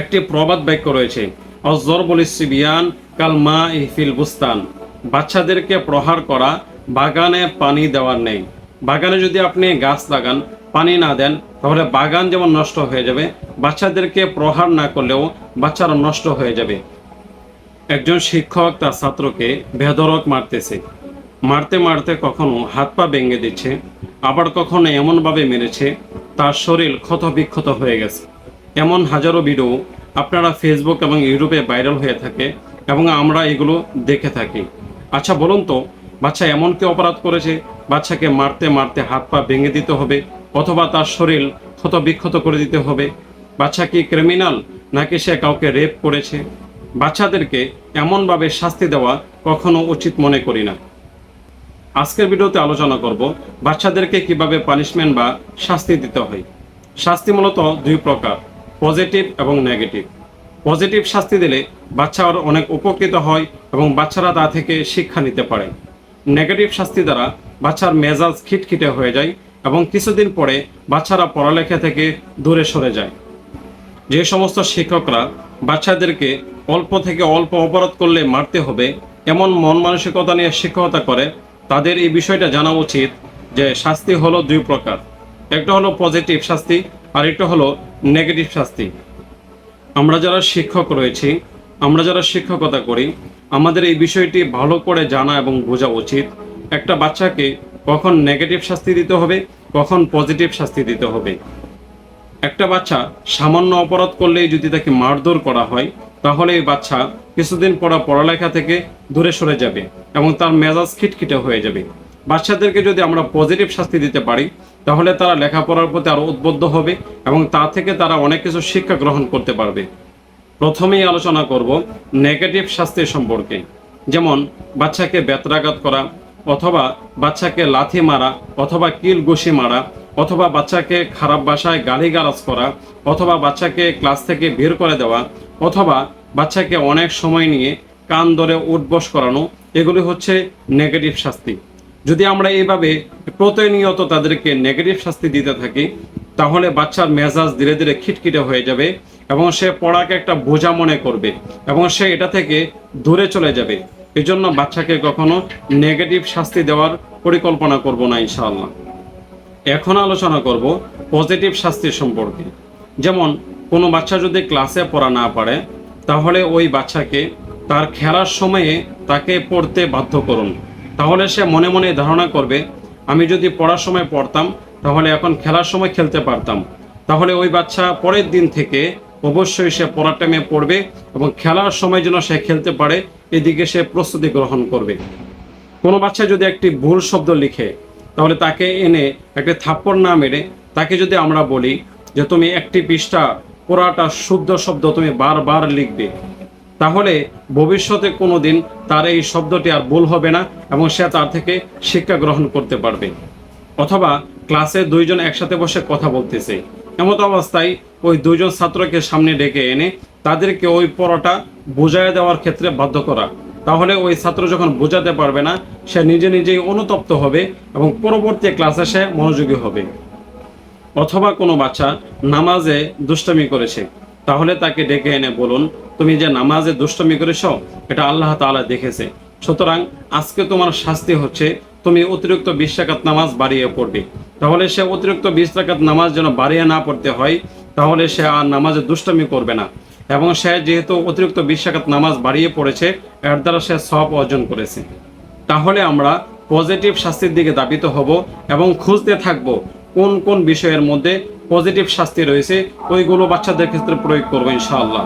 একটি প্রবাদ বাক্য রয়েছে। অজর বলিসিবিয়ান কাল মা ইফিল বুস্তান। বাচ্চাদেরকে প্রহার করা, বাগানে পানি দেওয়ার নেই। বাগানে যদি আপনি গাছ লাগান, পানি না দেন, তাহলে বাগান যেমন নষ্ট হয়ে যাবে, বাচ্চাদেরকে প্রহার না করলেও বাচ্চারা নষ্ট হয়ে যাবে। একজন শিক্ষক তার ছাত্রকে বেধরক মারতেছে। মারতে মারতে কখনো হাত পা ভেঙে দিচ্ছে, আবার কখনো এমনভাবে মেরেছে, তার শরীর ক্ষত বিক্ষত হয়ে গেছে। এমন হাজারো ভিডিও আপনারা ফেসবুক এবং ইউটিউবে ভাইরাল হয়ে থাকে এবং আমরা এগুলো দেখে থাকি। আচ্ছা বলুন তো, বাচ্চা এমন কি অপরাধ করেছে? বাচ্চাকে মারতে মারতে হাত পা ভেঙে দিতে হবে অথবা তার শরীর ক্ষত বিক্ষত করে দিতে হবে? বাচ্চা কি ক্রিমিনাল নাকি সে কাউকে রেপ করেছে? বাচ্চাদেরকে এমনভাবে শাস্তি দেওয়া কখনো উচিত মনে করি না। আজকের ভিডিওতে আলোচনা করব বাচ্চাদেরকে কীভাবে পানিশমেন্ট বা শাস্তি দিতে হয়। শাস্তি মূলত দুই প্রকার। পজিটিভ এবং নেগেটিভ। পজিটিভ শাস্তি দিলে বাচ্চা আরও অনেক উপকৃত হয় এবং বাচ্চারা তা থেকে শিক্ষা নিতে পারে। নেগেটিভ শাস্তি দ্বারা বাচ্চার মেজাজ খিটখিটে হয়ে যায় এবং কিছুদিন পরে বাচ্চারা পড়ালেখা থেকে দূরে সরে যায়। যে সমস্ত শিক্ষকরা বাচ্চাদেরকে অল্প থেকে অল্প অপরাধ করলে মারতে হবে, এমন মন মানসিকতা নিয়ে শিক্ষকতা করে, তাদের এই বিষয়টা জানা উচিত যে শাস্তি হলো দুই প্রকার। একটা হলো পজিটিভ শাস্তি আর একটা হলো নেগেটিভ শাস্তি। আমরা যারা শিক্ষক রয়েছি, আমরা যারা শিক্ষকতা করি, আমাদের এই বিষয়টি ভালো করে জানা এবং বোঝা উচিত। একটা বাচ্চাকে কখন নেগেটিভ শাস্তি দিতে হবে, কখন পজিটিভ শাস্তি দিতে হবে। একটা বাচ্চা সামান্য অপরাধ করলেই যদি তাকে মারধর করা হয়, তাহলে এই বাচ্চা কিছুদিন পড়া পড়ালেখা থেকে দূরে সরে যাবে এবং তার মেজাজ খিটখিটে হয়ে যাবে। বাচ্চাদেরকে যদি আমরা পজিটিভ শাস্তি দিতে পারি, তাহলে তারা লেখাপড়ার প্রতি আরও উদ্বুদ্ধ হবে এবং তা থেকে তারা অনেক কিছু শিক্ষা গ্রহণ করতে পারবে। প্রথমেই আলোচনা করব নেগেটিভ শাস্তি সম্পর্কে। যেমন, বাচ্চাকে বেত্রাঘাত করা, অথবা বাচ্চাকে লাথি মারা, অথবা কিল ঘুষি মারা, অথবা বাচ্চাকে খারাপ ভাষায় গালিগালাজ করা, অথবা বাচ্চাকে ক্লাস থেকে বের করে দেওয়া, অথবা বাচ্চাকে অনেক সময় নিয়ে কান ধরে উঠবস করানো, এগুলি হচ্ছে নেগেটিভ শাস্তি। যদি আমরা এইভাবে প্রতিনিয়ত তাদেরকে নেগেটিভ শাস্তি দিতে থাকি, তাহলে বাচ্চার মেজাজ ধীরে ধীরে খিটখিটে হয়ে যাবে এবং সে পড়াকে একটা বোঝা মনে করবে এবং সে এটা থেকে দূরে চলে যাবে। এই জন্য বাচ্চাকে কখনো নেগেটিভ শাস্তি দেওয়ার পরিকল্পনা করব না ইনশাআল্লাহ। এখন আলোচনা করব পজিটিভ শাস্তি সম্পর্কে। যেমন, কোনো বাচ্চা যদি ক্লাসে পড়া না পারে, তাহলে ওই বাচ্চাকে তার খেলার সময়ে তাকে পড়তে বাধ্য করুন। তাহলে সে মনে মনে ধারণা করবে, আমি যদি পড়ার সময় পড়তাম, তাহলে এখন খেলার সময় খেলতে পারতাম। তাহলে ওই বাচ্চা পরের দিন থেকে অবশ্যই সে পড়ার টাইমে পড়বে এবং খেলার সময় যেন সে খেলতে পারে, এদিকে সে প্রস্তুতি গ্রহণ করবে। কোনো বাচ্চা যদি একটি ভুল শব্দ লিখে, তাহলে তাকে এনে একটি থাপ্পড় না মেরে, তাকে যদি আমরা বলি যে, তুমি একটি পৃষ্ঠা পুরাটা শুদ্ধ শব্দ তুমি বারবার লিখবে। তাহলে ভবিষ্যতে কোনো দিন তার এই শব্দটি আর ভুল হবে না এবং সে তার থেকে শিক্ষা গ্রহণ করতে পারবে। অথবা ক্লাসে দুইজন একসাথে বসে কথা বলতেছে। এমত অবস্থায় ওই দুইজন ছাত্রকে সামনে ডেকে এনে তাদেরকে ওই পড়াটা বুঝাই দেওয়ার ক্ষেত্রে বাধ্য করা। তাহলে ওই ছাত্র যখন বোঝাতে পারবে না, সে নিজে নিজেই অনুতপ্ত হবে এবং পরবর্তী ক্লাসে সে মনোযোগী হবে। অথবা কোনো বাচ্চা নামাজে দুষ্টামি করেছে। তাহলে তাকে ডেকে এনে বলুন, তুমি যে নামাজে দুষ্টমি করেছ, এটা আল্লাহ তাআলা দেখেছে। সুতরাং আজকে তোমার শাস্তি হচ্ছে, তুমি অতিরিক্ত বিশ রাকাত নামাজ বাড়িয়ে পড়বে। তাহলে সে অতিরিক্ত বিশ রাকাত নামাজ যেন বাড়িয়ে না পড়তে হয়, তাহলে সে আর নামাজে দুষ্টামি করবে না। এবং সে যেহেতু অতিরিক্ত বিশ রাকাত নামাজ বাড়িয়ে পড়েছে, এর দ্বারা সে সব অর্জন করেছে। তাহলে আমরা পজিটিভ শাস্তির দিকে দাবিত হব এবং খুঁজতে থাকব কোন কোন বিষয়ের মধ্যে পজিটিভ শাস্তি রয়েছে ওইগুলো বাচ্চাদের ক্ষেত্রে প্রয়োগ করব ইনশাআল্লাহ।